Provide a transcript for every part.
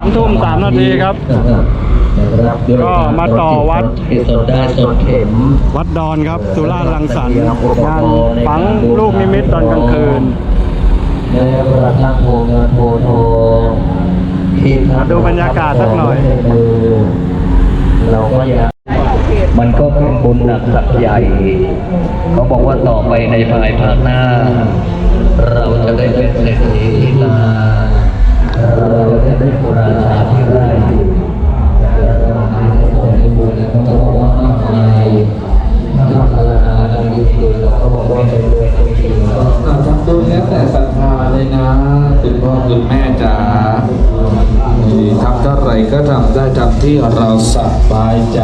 สามทุ่มสามนาทีครับ ก็มาต่อวัดสดไเข็ม วัดดอนครับ สุราษฎร์รังสรรค์งานฝังลูกนิมิตตอนกลางคืนมาดูบรรยากาศสักหน่อย เราก็อยากมันก็เป็นบุญหนักสักใหญ่ เขาบอกว่าต่อไปในภายภาคหน้า เราจะได้เป็นเศรษฐีที่ลา เราต้อยู่วเนี้วแต่ศรัทธาเลยนะคุณพ่อคุณแม่จ๋าทำเท่าไรก็ทำได้ทำที่เราสบายใจ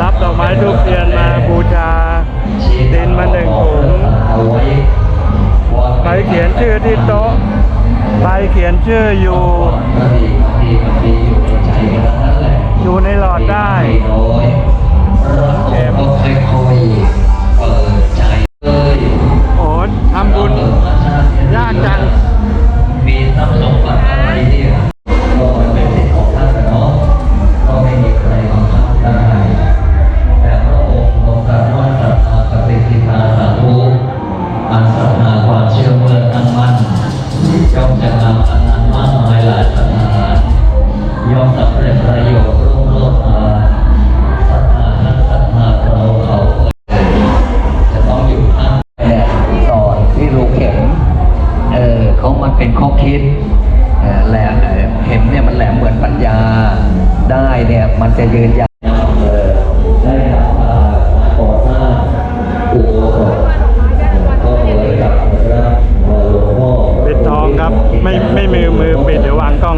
รับดอกไม้ทุกเทียนมาบูชาดินมาหนึ่งถุงไปเขียนชื่อที่โต๊ะไปเขียนชื่ออยู่ อยู่ในหลอดได้เข็มโอ้ทำบุญ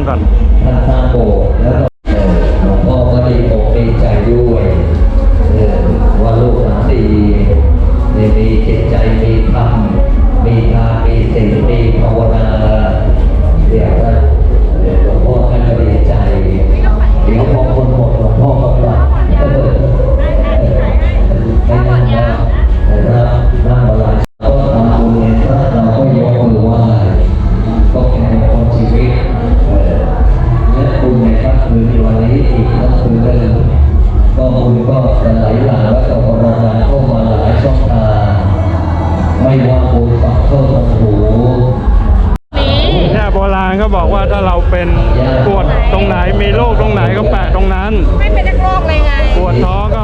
看看 แพทยโบราณก็บอกว่าถ้าเราเป็นปวดตรงไหนมีโรคตรงไหนก็แปะตรงนั้น ไม่เป็นโรคเลยไง ปวดท้องก็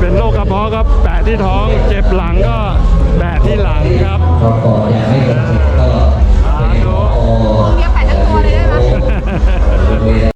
เป็นโรคกระเพาะก็แปะที่ท้อง เจ็บหลังก็แปะที่หลังครับสาธุเนี่ยแปะทั้งตัวเลยได้ไหม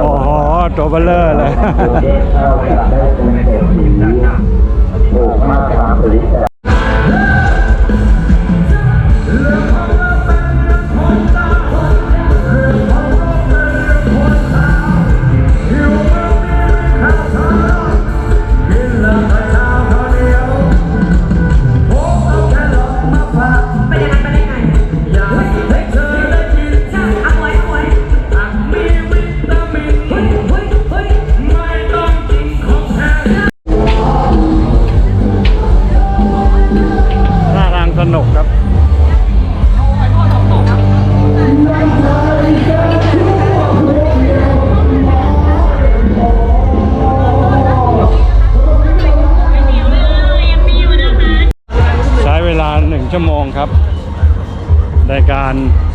โอ้โหตัวเบลเลอร์เลย โอ้มาตรฐานผลิต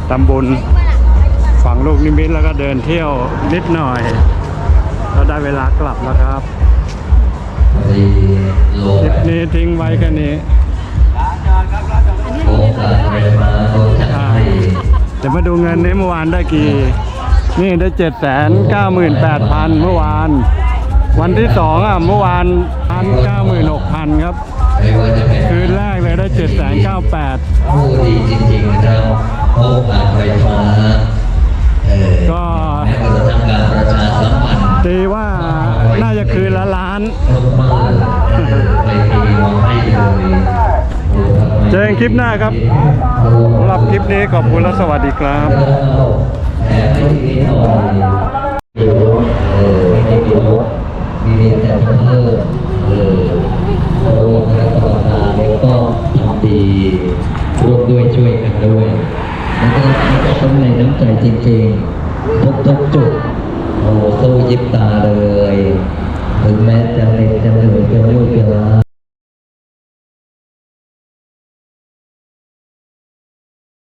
การทำบุญฝังลูกนิมิตแล้วก็เดินเที่ยวนิดหน่อย ก็ได้เวลากลับแล้วครับที่โลคลิปนี้ทิ้งไว้แค่นี้โอกาสไปมาโอกาสให้เดี๋ยวมาดูเงินนี้เมื่อวานได้กี่ นี่ได้เจ็ดแสนเก้าหมื่นแปดพันเมื่อวาน วันที่สองอะเมื่อวานพันเก้าหมื่นหกพันครับไม่ว่าจะเป็นคืนแรกเลยได้เจ็ดแสนเก้าแปดผู้ดีจริงๆนะครับ โอกาสไฟฟ้าเออก็แม้กระทั่งการประชาสัมพันธ์ตีว่าน่าจะคืนละล้านเออไม่มีมาให้เลยเจอกันคลิปหน้าครับสำหรับคลิปนี้ขอบคุณและสวัสดีครับ แถมให้ที่นี่หน่อยมีรถเออไม่ได้มีรถมีเรียนแต่เพิ่มเออโอ้คณะกรรมการเนี่ยก็ทำดีร่วมด้วยช่วยกันด้วยแล้วก็ต้อง ใจจริงๆ ทุกทุกๆจุด โอ้สู้ยิบตาเลย ถึงแม้จะเหน็ดจะเหนื่อยจะยุ่ยจะล้า